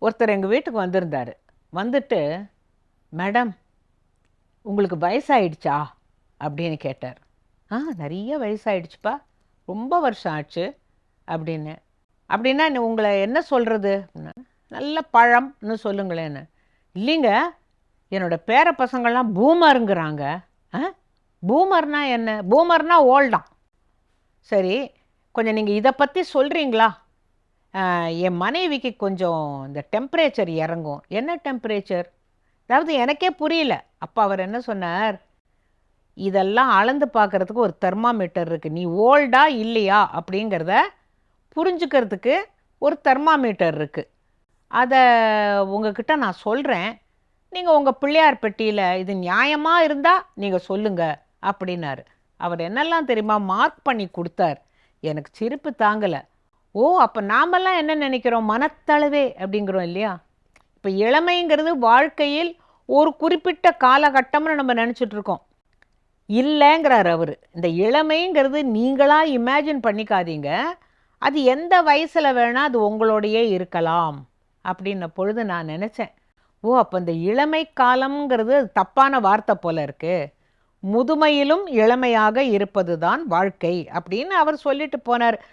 ஒருத்தர் எங்கள் வீட்டுக்கு வந்திருந்தார். வந்துட்டு மேடம் உங்களுக்கு வயசாயிடுச்சா? அப்படின்னு கேட்டார். ஆ நிறைய வயசாயிடுச்சுப்பா. ரொம்ப வருஷம் ஆச்சு அப்படின்னு. அப்படின்னா உங்களை என்ன சொல்கிறது நல்ல பழம்னு சொல்லுங்களேன்னு. இல்லைங்க என்னோட பேர பசங்கள்லாம் பூமருங்கிறாங்க. ஆ? பூமர்னா என்ன? பூமர்னா ஓல்டா சரி கொஞ்சம் நீங்கள் இதை பற்றி சொல்கிறீங்களா என் மனைவிக்கு கொஞ்சம் இந்த டெம்பரேச்சர் இறங்கும். என்ன டெம்பரேச்சர்? அதாவது எனக்கே புரியல. அப்போ அவர் என்ன சொன்னார்? இதெல்லாம் அளந்து பார்க்கறதுக்கு ஒரு தெர்மாமீட்டர் இருக்குது நீ ஓல்டா இல்லையா? அப்படிங்கிறத புரிஞ்சுக்கிறதுக்கு ஒரு தெர்மாமீட்டர் இருக்குது அதை உங்ககிட்ட நான் சொல்கிறேன் நீங்கள் உங்கள் பிள்ளையார் பெட்டியில் இது நியாயமாக இருந்தால் நீங்கள் சொல்லுங்கள் அப்படின்னாரு. அவர் என்னெல்லாம் தெரியுமா? மார்க் பண்ணி கொடுத்தார். எனக்கு சிரிப்பு தாங்கலை. ஓ அப்போ நாமெல்லாம் என்ன நினைக்கிறோம்? மனத்தளவே அப்படிங்கிறோம் இல்லையா? இப்போ இளமைங்கிறது வாழ்க்கையில் ஒரு குறிப்பிட்ட காலகட்டம்னு நம்ம நினச்சிட்டு இருக்கோம். இல்லைங்கிறார் அவர். இந்த இளமைங்கிறது நீங்களாக இமேஜின் பண்ணிக்காதீங்க. அது எந்த வயசில் வேணால் அது உங்களோடையே இருக்கலாம் அப்படின்ன பொழுது நான் நினச்சேன். ஓ அப்போ இந்த இளமை காலம்ங்கிறது தப்பான வார்த்தை போல இருக்குது முதுமையிலும் இளமையாக இருப்பது தான் வாழ்க்கை அப்படின்னு அவர் சொல்லிட்டு போனார்.